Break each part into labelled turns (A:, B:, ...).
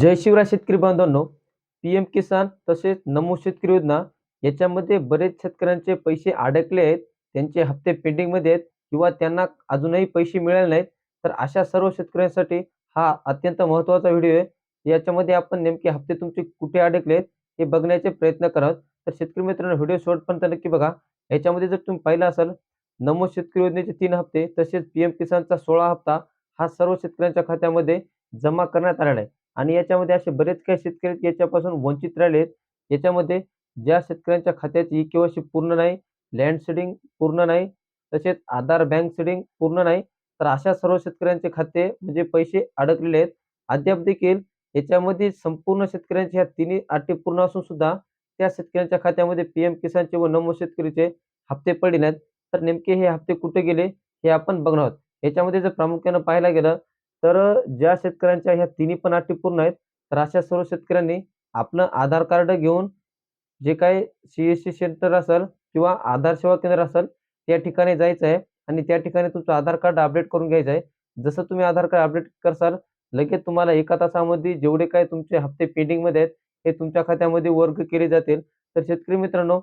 A: जय शिवराय शेतकरी बांधवांनो P M किसान तसेच नमो शेतकरी योजना याच्यामध्ये बरेच शेतकऱ्यांचे पैसे अडकले आहेत त्यांचे हप्ते पेंडिंगमध्ये आहेत किंवा त्यांना अजूनही पैसे मिळाले नाहीत तर अशा सर्व शेतकऱ्यांसाठी हा अत्यंत महत्त्वाचा व्हिडिओ आहे. याच्यामध्ये आपण नेमके हप्ते तुमचे कुठे अडकले आहेत हे बघण्याचे प्रयत्न कराल तर शेतकरी मित्रांनो व्हिडिओ शेवटपर्यंत नक्की बघा. याच्यामध्ये जर तुम्ही पाहिलं असाल नमो शेतकरी योजनेचे तीन हप्ते तसेच पी एम किसानचा सोळा हप्ता हा सर्व शेतकऱ्यांच्या खात्यामध्ये जमा करण्यात आलेला आहे. आणि याच्यामध्ये असे बरेच काही शेतकरी याच्यापासून वंचित राहिले याच्यामध्ये ज्या शेतकऱ्यांच्या खात्याची ई केवायसी पूर्ण नाही लँड सीडिंग पूर्ण नाही तसेच आधार बँक सीडिंग पूर्ण नाही तर अशा सर्व शेतकऱ्यांचे खाते म्हणजे पैसे अडकलेले आहेत. अद्याप देखील याच्यामध्ये संपूर्ण शेतकऱ्यांच्या ह्या तिन्ही अटी पूर्ण असून सुद्धा त्या शेतकऱ्यांच्या खात्यामध्ये पी एम किसानचे व नमो शेतकरीचे हप्ते पडले नाहीत. तर नेमके हे हप्ते कुठे गेले हे आपण बघणार आहोत. याच्यामध्ये जर प्रामुख्यानं पाहायला गेलं तर ज्या शेतकऱ्यांच्या ह्या तिन्ही पण अटी पूर्ण आहेत तर अशा सर्व शेतकऱ्यांनी आपलं आधार कार्ड घेऊन जे काही सी एस सी सेंटर असेल किंवा आधार सेवा केंद्र असेल त्या ठिकाणी जायचं आहे आणि त्या ठिकाणी तुमचं आधार कार्ड अपडेट करून घ्यायचं आहे. जसं तुम्ही आधार कार्ड अपडेट करसाल लगेच तुम्हाला एका तासामध्ये जेवढे काही तुमचे हप्ते पेंडिंगमध्ये आहेत हे तुमच्या खात्यामध्ये वर्ग केले जातील. तर शेतकरी मित्रांनो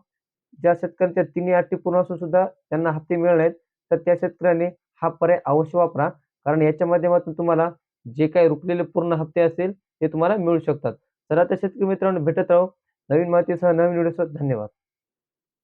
A: ज्या शेतकऱ्यांच्या तिन्ही अटी पूर्ण असून सुद्धा त्यांना हप्ते मिळाले आहेत तर त्या शेतकऱ्यांनी हा पर्याय अवश्य वापरा. कारण याच्या माध्यमातून तुम्हाला जे काही रुकलेले पूर्ण हप्ते असेल ते तुम्हाला मिळू शकतात. तर आता शेतकरी मित्रांनो भेटत राहू. नवीन माहितीसह नवीन व्हिडिओसह धन्यवाद.